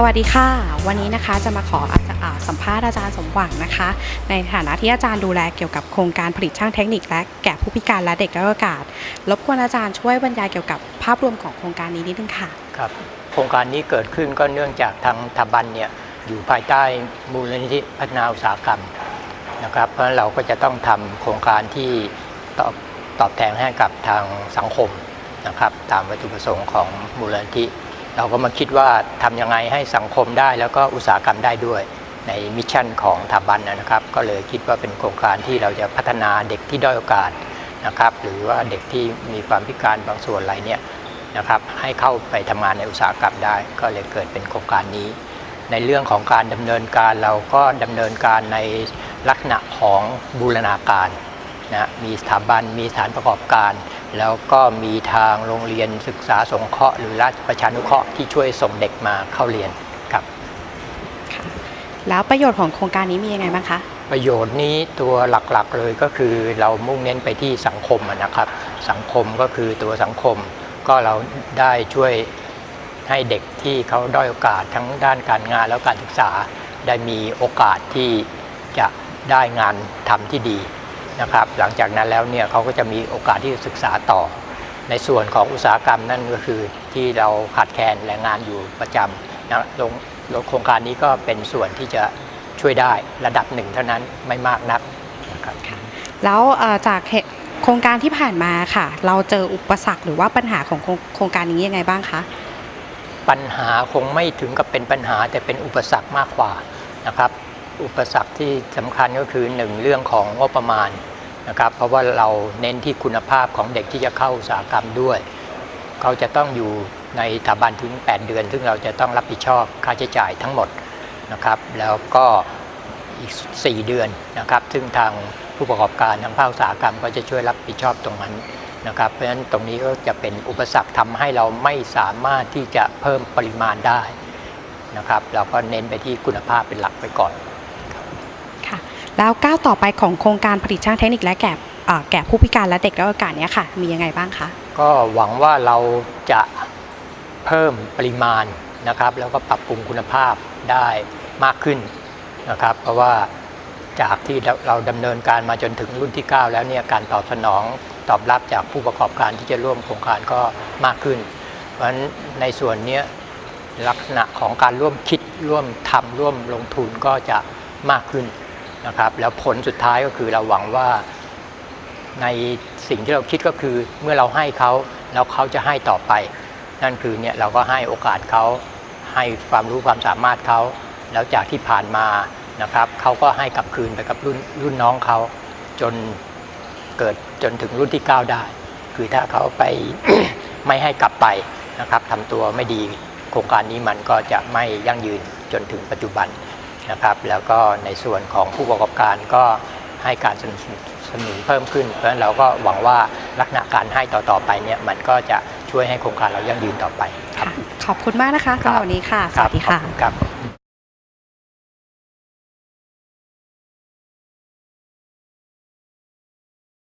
สวัสดีค่ะ วันนี้นะคะจะมาขออาจอ่าสัมภาษณ์อาจารย์สมหวังนะคะ ในฐานะที่อาจารย์ดูแลเกี่ยวกับโครงการผลิตช่างเทคนิค และแก่ผู้พิการและเด็กด้อยโอกาส รบกวนอาจารย์ช่วยบรรยายเกี่ยวกับภาพรวมของโครงการนี้นิดนึงค่ะครับโครงการนี้เกิดขึ้นก็เนื่องจากทางทบันเนี่ยอยู่ภายใต้มูลนิธิพัฒนาอุตสาหกรรมนะครับเพราะฉะนั้นเราก็จะต้องทำโครงการที่ตอบตอบแทนให้กับทางสังคมนะครับตามวัตถุประสงค์ของมูลนิธิ เราก็มาคิดว่าทำยังไงให้สังคมได้แล้วก็อุตสาหกรรมได้ด้วย ในมิชชั่นของทบันนะครับ ก็เลยคิดว่าเป็นโครงการที่เราจะพัฒนาเด็กที่ด้อยโอกาสนะครับ หรือว่าเด็กที่มีความพิการบางส่วนอะไรเนี่ยนะครับให้เข้าไปทำงานในอุตสาหกรรมได้ ก็เลยเกิดเป็นโครงการนี้ ในเรื่องของการดำเนินการเราก็ดำเนินการในลักษณะของบูรณาการ นะมีสถาบันมีสถานประกอบการ แล้วก็มีทางโรงเรียนศึกษาสงเคราะห์หรือราชประชานุเคราะห์ที่ช่วยส่งเด็กมาเข้าเรียนครับแล้วประโยชน์ของโครงการนี้มียังไงบ้างคะประโยชน์นี้ตัวหลักๆเลยก็คือเรามุ่งเน้นไปที่สังคมอะนะครับ สังคมก็คือตัวสังคมก็เราได้ช่วยให้เด็กที่เขาด้อยโอกาสทั้งด้านการงานแล้วการศึกษา ได้มีโอกาสที่จะได้งานทำที่ดี นะครับ หลังจากนั้นแล้วเนี่ยเขาก็จะมีโอกาสที่จะศึกษาต่อ ในส่วนของอุตสาหกรรมนั่นก็คือที่เราขาดแคลนแรงงานอยู่ประจำนะลงโครงการนี้ก็เป็นส่วนที่จะช่วยได้ระดับหนึ่งเท่านั้นไม่มากนักนะครับแล้วเอ่อจากเหตุโครงการที่ผ่านมาค่ะ เราเจออุปสรรคหรือว่าปัญหาของโครงโครงการนี้ยังไงบ้างคะปัญหาคงไม่ถึงกับเป็นปัญหาแต่เป็นอุปสรรคมากกว่านะครับ อุปสรรคที่สำคัญก็คือหนึ่งเรื่องของงบประมาณนะครับ เพราะว่าเราเน้นที่คุณภาพของเด็กที่จะเข้าอุตสาหกรรมด้วย เขาจะต้องอยู่ในสถาบันถึง 8 เดือน ซึ่งเราจะต้องรับผิดชอบค่าใช้จ่ายทั้งหมดนะครับแล้วก็อีก 4 เดือนนะครับ ซึ่งทางผู้ประกอบการทางภาคอุตสาหกรรมก็จะช่วยรับผิดชอบตรงนั้นนะครับ เพราะฉะนั้นตรงนี้ก็จะเป็นอุปสรรคทำให้เราไม่สามารถที่จะเพิ่มปริมาณได้นะครับ เราก็เน้นไปที่คุณภาพเป็นหลักไปก่อน ค่ะ แล้วก้าวต่อไปของโครงการผลิตช่างเทคนิคและแก่แก่ผู้พิการและเด็กด้อยโอกาสเนี้ยค่ะ มียังไงบ้างคะ ก็หวังว่าเราจะเพิ่มปริมาณนะครับ แล้วก็ปรับปรุงคุณภาพได้มากขึ้นนะครับ เพราะว่าจากที่เราเราดำเนินการมาจนถึงรุ่นที่ 9 แล้วเนี่ยการตอบสนองตอบรับจากผู้ประกอบการที่จะร่วมโครงการก็มากขึ้น เพราะฉะนั้นในส่วนนี้ลักษณะของการร่วมคิดร่วมทำร่วมลงทุนก็จะมากขึ้น นะครับ แล้วผลสุดท้ายก็คือเราหวังว่าในสิ่งที่เราคิดก็คือเมื่อเราให้เขาแล้วเขาจะให้ต่อไป นั่นคือเนี่ยเราก็ให้โอกาสเขาให้ความรู้ความสามารถเขาแล้วจากที่ผ่านมานะครับเขาก็ให้กลับคืนไปกับรุ่นรุ่นน้องเขาจนเกิดจนถึงรุ่นที่ 9 ได้ คือถ้าเขาไปไม่ให้กลับไปนะครับทำตัวไม่ดีโครงการนี้มันก็จะไม่ยั่งยืนจนถึงปัจจุบัน นะครับ แล้วก็ในส่วนของผู้ประกอบการก็ให้การสนับสนุนเพิ่มขึ้น เพราะฉะนั้นเราก็หวังว่าลักษณะการให้ต่อๆไปเนี่ยมันก็จะช่วยให้โครงการเรายั่งยืนต่อไปครับค่ะขอบคุณมากนะคะสำหรับวันนี้ค่ะ สวัสดีรัค่ะบขอบณครับ